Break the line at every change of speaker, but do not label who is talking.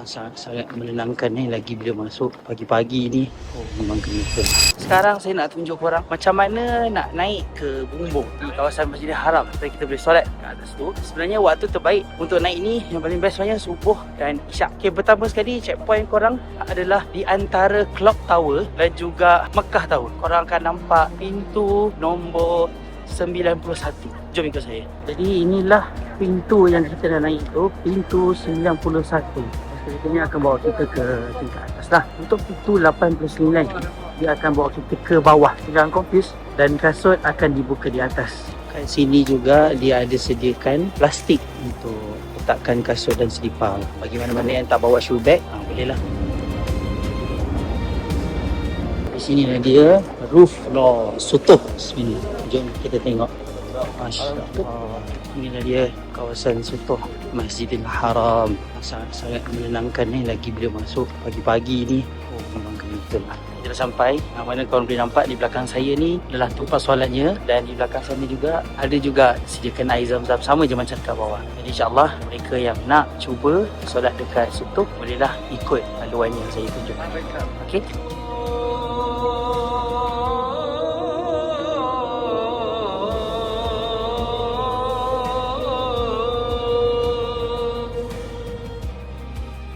Sangat-sangat menenangkan ni lagi bila masuk pagi-pagi ni. Oh, memang kena betul. Sekarang saya nak tunjuk korang macam mana nak naik ke bumbung di kawasan Masjidil Haram supaya kita boleh solat ke atas tu. Sebenarnya waktu terbaik untuk naik ni yang paling best sebenarnya subuh dan isyak. Okay, pertama sekali checkpoint korang adalah di antara Clock Tower dan juga Mekah Tower. Korang akan nampak pintu nombor 91. Jom ikut saya. Jadi inilah pintu yang kita dah naik tu, pintu 91. Sebenarnya akan bawa kita ke tingkat atas lah. Untuk pintu 89, dia akan bawa kita ke bawah. Jangan confuse. Dan kasut akan dibuka di atas. Kat sini juga dia ada sediakan plastik untuk letakkan kasut dan selipar. Bagi mana-mana yang tak bawa shoe bag, ha, boleh lah. Di sini dia roof floor sutuh. Bismillah. Jom kita tengok. Masya Allah. Inilah dia kawasan sutuh Masjidil Haram. Sangat-sangat menenangkan ni lagi bila masuk pagi-pagi ni. Oh, memang betul lah. Kita sampai. Yang mana korang boleh nampak di belakang saya ni adalah tempat solatnya dan di belakang sana juga ada juga sediakan air zam-zam sama je macam kat bawah. Jadi insyaAllah mereka yang nak cuba solat dekat sutuh bolehlah ikut haluan yang saya tunjuk. Okey?